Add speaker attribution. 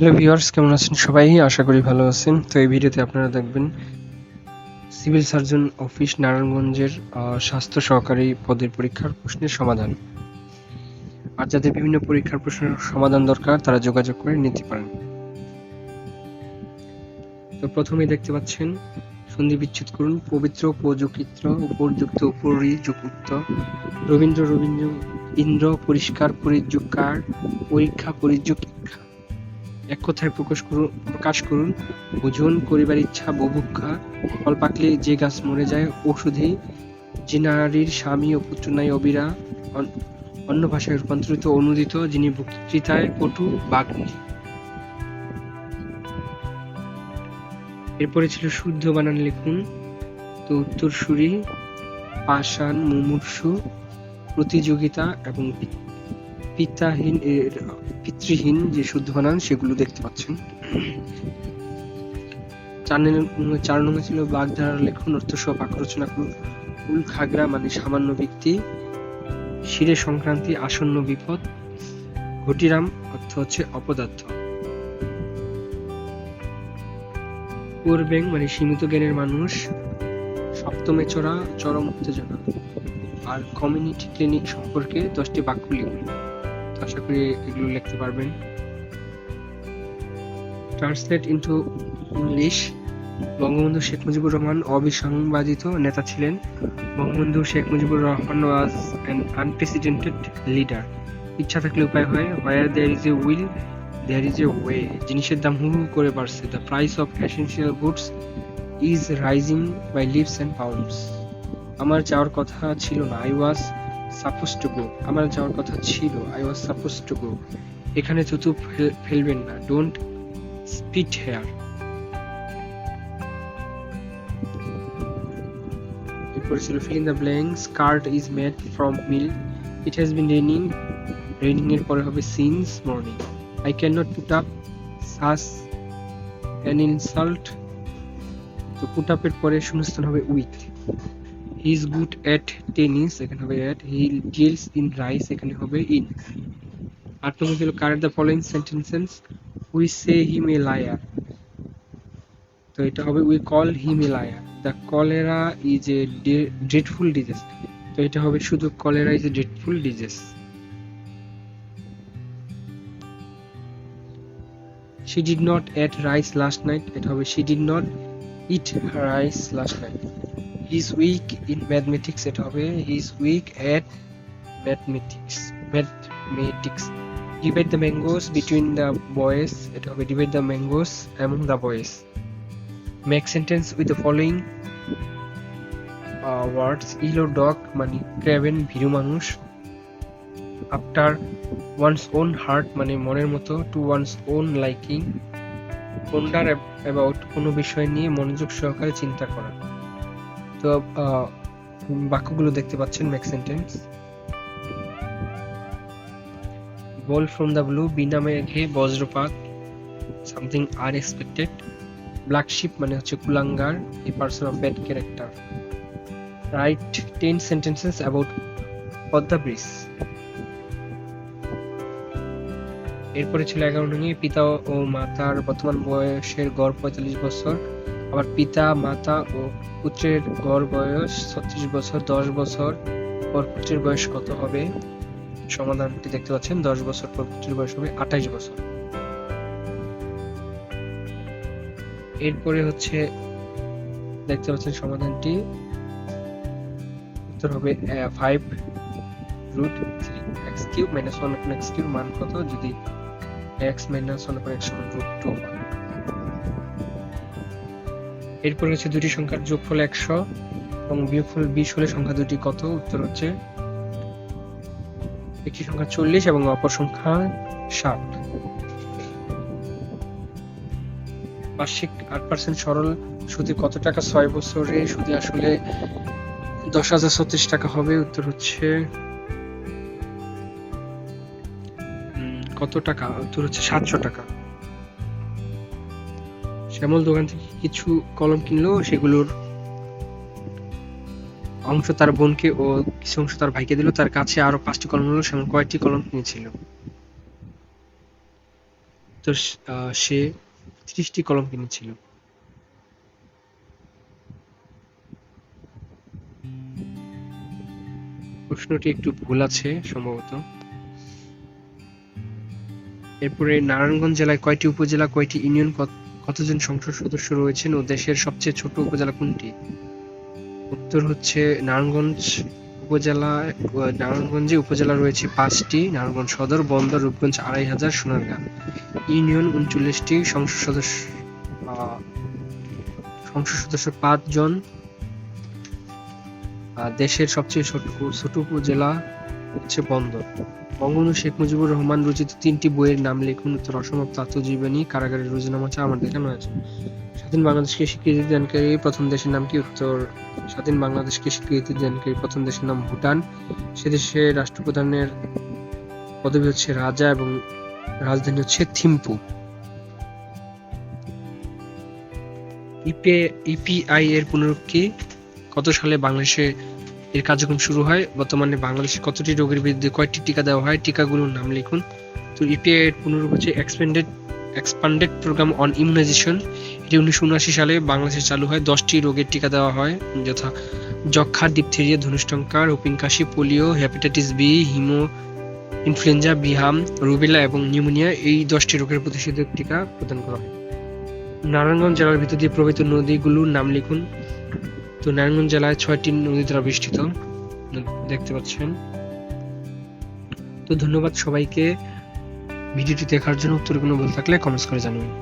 Speaker 1: Hello viewers কেমন আছেন সবাই? আশা করি ভালো আছেন। তো এই ভিডিওতে আপনারা দেখবেন সিভিল সার্জন অফিস নারায়ণগঞ্জের স্বাস্থ্য সহকারী পদের পরীক্ষার প্রশ্নের সমাধান। আর যাদের বিভিন্ন পরীক্ষার প্রশ্নের সমাধান দরকার, তারা যোগাযোগ করে নিতে পারেন। তো প্রথমেই দেখতে পাচ্ছেন, সন্ধি বিচ্ছেদ করুন। পবিত্র, উপযুক্ত উপযুক্ত উপরি যুক্ত রবীন্দ্র রবীন্দ্র, ইন্দ্র, পরিষ্কার পরিযুক্কার পরীক্ষা, পরিযুক্তা। এক কথায় প্রকাশ করুন প্রকাশ করুন ওজন করিবার ইচ্ছা বুভুক্ষা, ফল পাকলে যে গাছ মরে যায় ওষুধে যে নারীর স্বামী ও পুত্র নাই অবিরা অন্য ভাষায় রূপান্তরিত অনুদিত, যিনি বক্তৃতায় পটু বাগ্মী এরপরে ছিল শুদ্ধ বানান লিখুন, তো উত্তরসূরি, পাষাণ, মুমূর্ষু, প্রতিযোগিতা এবং পিতাহীন পিতৃহীন যে শুদ্ধ বানান, সেগুলো দেখতে পাচ্ছেন। চার নম্বর ছিল বাগধারা লেখন অর্থ সহ বাক্য উল খাগড়া মানে সামান্য ব্যক্তি। শিরে সংক্রান্তি আসন্ন বিপদ। ঘটিরাম অর্থ হচ্ছে অপদার্থ। পুরবেং মানে সীমিত জ্ঞানের মানুষ। সপ্তমে চড়া, চরম উত্তেজনা। আর কমিউনিটি ক্লিনিক সম্পর্কে দশটি বাক্য লিখুন। আশা করি এগুলো লিখতে পারবেন। Translate into English Bangabandhu Sheikh Mujibur Rahman অবিসংবাদিত নেতা ছিলেন। Bangabandhu Sheikh Mujibur Rahman was an unprecedented leader ইচ্ছা থাকলে উপায় হয় where there is a will there is a way জিনিসের দাম হু হু করে বাড়ছে। The price of essential goods is rising by leaps and bounds আমার যাওয়ার কথা ছিল না। I was suppose to go আমার যাওয়ার কথা ছিল I was suppose to go এখানে ফেল- ফেলবেন না ডোন্ট স্পিট হেয়ার এরপরে ছিল fill in the blanks card is made from mill it has been raining raining এর পরে হবে since morning I can not put up such an insult তো পুট আপের পরে শূন্যস্থান হবে with is good at tennis এখানে হবে at he deals in rice এখানে হবে ইন আট নম্বর ছিল correct the following sentences we say him a liar তো এটা হবে we call him a liar the cholera is a dreadful disease তো এটা হবে শুধু cholera is a dreadful disease She did not eat rice last night. এটা হবে, she did not eat rice last night. Is weak in mathematics. এটা হবে is weak at mathematics. Mathematics. Divide the mangoes between the boys. এটা হবে the mangoes among the boys. Make sentence with the following uh, words. Yellow dog মানে ক্রেভেন ভীরু মানুষ after one's own heart মানে মনের মতো to one's own liking ponder about কোনো বিষয় নিয়ে মনোযোগ সহকারে চিন্তা করা তো বাক্যগুলো দেখতে পাচ্ছেন make sentence bolt from the blue বিনা মেঘে বজ্রপাত সামথিং আনএক্সপেক্টেড ব্ল্যাক শিপ মানে হচ্ছে কুলাঙ্গার a person of bad character write ten sentences about Padma bridge এরপরে ছিল এগারো নঙে পিতা ও মাতার বর্তমান বয়সের গড় পঁয়তাল্লিশ বছর। আবার পিতা, মাতা ও পুত্রের গড় বয়স ছত্রিশ বছর, দশ বছর পর পুত্রের বয়স কত হবে? সমাধানটি দেখতে পাচ্ছেন, দশ বছর পর পুত্রের বয়স হবে আঠাইশ বছর। এরপরে হচ্ছে দেখতে পাচ্ছেন সমাধানটি। উত্তর হবে five root three X cube minus one X cube মান কত? যদি X minus one X root two এরপর হচ্ছে দুটি সংখ্যার যোগফল একশো এবং বিয়োগফল বিশ হলে সংখ্যা দুটি কত? উত্তর হচ্ছে একটি সংখ্যা চল্লিশ এবং অপর সংখ্যা ষাট বার্ষিক আট পার্সেন্ট সরল সুদে কত টাকা? ছয় বছরে সুদে আসলে দশ হাজার ছত্রিশ টাকা হবে। উত্তর হচ্ছে কত টাকা? উত্তর হচ্ছে সাতশো টাকা। শ্যামল দোকান থেকে কিছু কলম কিনলো, সেগুলোর অংশ তার বোনকে ও কিছু অংশ তার ভাইকে দিল। তার কাছে আরও পাঁচটি কলম হলো শ্যামল কয়েকটি কলম কিনেছিল। তো স- ত্রিশটি কলম কিনেছিল। প্রশ্নটি একটু ভুল আছে সম্ভবত। এরপরে নারায়ণগঞ্জ জেলায় কয়টি উপজেলা, কয়টি ইউনিয়ন কতজন সংসদ সদস্য রয়েছেন ও দেশের সবচেয়ে ছোট উপজেলা কোনটি? উত্তর হচ্ছে নারায়ণগঞ্জ উপজেলা নারায়ণগঞ্জে উপজেলা রয়েছে পাঁচটি, নারায়ণগঞ্জ সদর, বন্দর, রূপগঞ্জ আড়াই হাজার, সোনারগাঁ। ইউনিয়ন উনচল্লিশটি, সংসদ সদস্য সংসদ সদস্য পাঁচজন। দেশের সবচেয়ে ছোট ছোট উপজেলা হচ্ছে বন্দর। বঙ্গবন্ধু শেখ মুজিবুর রহমান রচিত তিনটি বইয়ের নাম লিখুন উত্তর অসমাপ্ত আত্মজীবনী কারাগারের রোজনামাচা আমার দেখানো আছে স্বাধীন বাংলাদেশকে স্বীকৃতি দানকারী প্রথম দেশের নাম কি? উত্তর, স্বাধীন বাংলাদেশকে স্বীকৃতি দানকারী প্রথম দেশের নাম ভুটান। সে দেশের রাষ্ট্রপ্রধানের পদবি হচ্ছে রাজা এবং রাজধানী হচ্ছে থিম্পু। ইপিআই এর পুনরুক্তি কত সালে বাংলাদেশে এর কার্যক্রম শুরু হয় বর্তমানে বাংলাদেশে কতটি রোগের বিরুদ্ধে কয়টি টিকা দেওয়া হয়, টিকাগুলোর নাম লিখুন। তো ইপিআই এর পুনরূপ হচ্ছে expended expanded programme on immunisation এটি উনিশশো উনআশি সালে বাংলাদেশে চালু হয়। দশটি রোগের টিকা দেওয়া হয়, যথা যক্ষা ডিপথেরিয়া ধনুষ্টঙ্কার হুপিং কাশি, পোলিও হেপাটাইটিস বি হিমো ইনফ্লুয়েঞ্জা বিহাম রুবেলা এবং নিউমোনিয়া এই দশটি রোগের প্রতিষেধক টিকা প্রদান করা হয়। নারায়ণগঞ্জ জেলার ভিতর দিয়ে প্রবাহিত নদীগুলোর নাম লিখুন। তো নারায়ণগঞ্জ জেলায় ছয়টি নদী দ্বারা বেষ্টিত, দেখতে পাচ্ছেন। তো ধন্যবাদ সবাইকে। ভিডিওটি দেখার জন্য উত্তর কোনো বল থাকলে কমেন্টস করে জানাবেন।